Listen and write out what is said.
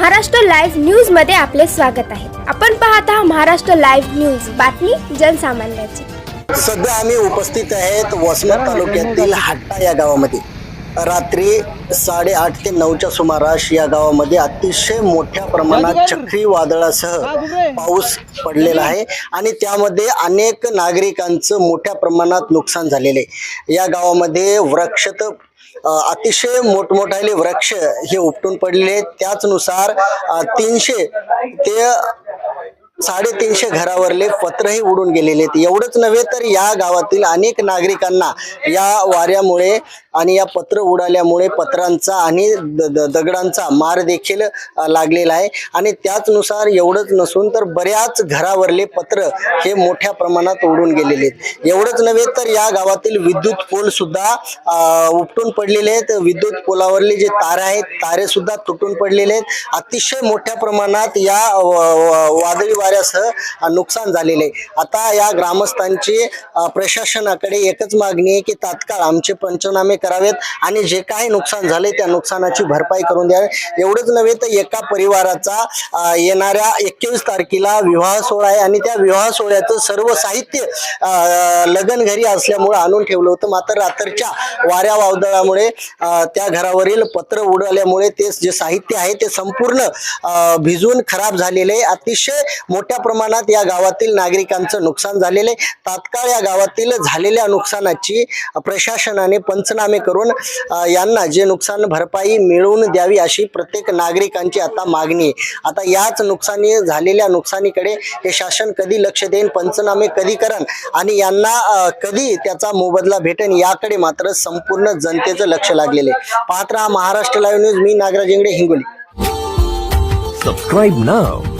Maharashtra live न्यूजमध्ये आपले स्वागत आहे. आपण पाहत आहात महाराष्ट्र लाईव्ह न्यूज. बातमी जनसामान्याची. सध्या आम्ही उपस्थित आहेत वसमत तालुक्यातील हट्टा या गावामध्ये. रात्री साडेआठ ते नऊच्या सुमारास या गावामध्ये अतिशय मोठ्या प्रमाणात चक्रीवादळासह पाऊस पडलेला आहे. आणि त्यामध्ये अनेक नागरिकांचं मोठ्या प्रमाणात नुकसान झालेले. या गावामध्ये वृक्ष तर अतिशय मोठमोठाले वृक्ष हे उपटून पडलेले त्याचनुसार तीनशे ते साडेतीनशे घरावरले पत्रही उडून गेलेले आहेत. एवढंच नव्हे तर या गावातील अनेक नागरिकांना या वाऱ्यामुळे आणि या पत्र उडाल्यामुळे पत्रांचा आणि द- द- दगडांचा मार देखील लागलेला आहे. आणि त्याचनुसार एवढंच नसून तर बऱ्याच घरावरले पत्र हे मोठ्या प्रमाणात उडून गेलेले आहेत. एवढंच नव्हे तर या गावातील विद्युत पोल सुद्धा उपटून पडलेले आहेत. विद्युत पोलावरले जे तारे आहेत तारे सुद्धा तुटून पडलेले आहेत. अतिशय मोठ्या प्रमाणात या वादळी वाऱ्यासह नुकसान झालेले आहे. आता या ग्रामस्थांची प्रशासनाकडे एकच मागणी आहे की तात्काळ आमचे पंचनामे करावेत आणि जे काही नुकसान झाले त्या नुकसानाची भरपाई करून द्यावी. एवढंच नव्हे तर एका परिवाराचा येणाऱ्या एकवीस तारखेला विवाह सोहळा आहे आणि त्या विवाह सोहळ्याचं सर्व साहित्य लगन घरी असल्यामुळे आणून ठेवलं होतं. मात्र रात्रीच्या वाऱ्या वादळामुळे त्या घरावरील पत्र उडाल्यामुळे ते जे साहित्य आहे ते संपूर्ण भिजून खराब झालेले आहे. अतिशय मोठ्या प्रमाणात या गावातील नागरिकांचं नुकसान झालेलं आहे. तात्काळ या गावातील झालेल्या नुकसानाची प्रशासनाने पंचनामे करून यांना जे नुकसान भरपाई मिळवून द्यावी अशी प्रत्येक नागरिकांची आता मागणी आहे. आता याच नुकसानी झालेल्या नुकसानीकडे हे शासन कधी लक्ष देईन पंचनामे कधी करण आणि यांना कधी त्याचा मोबदला भेटेन याकडे मात्र संपूर्ण जनतेचं लक्ष लागलेले आहे. हा महाराष्ट्र लाईव्ह न्यूज. मी Nagraj Ingade Hingoli. Subscribe now.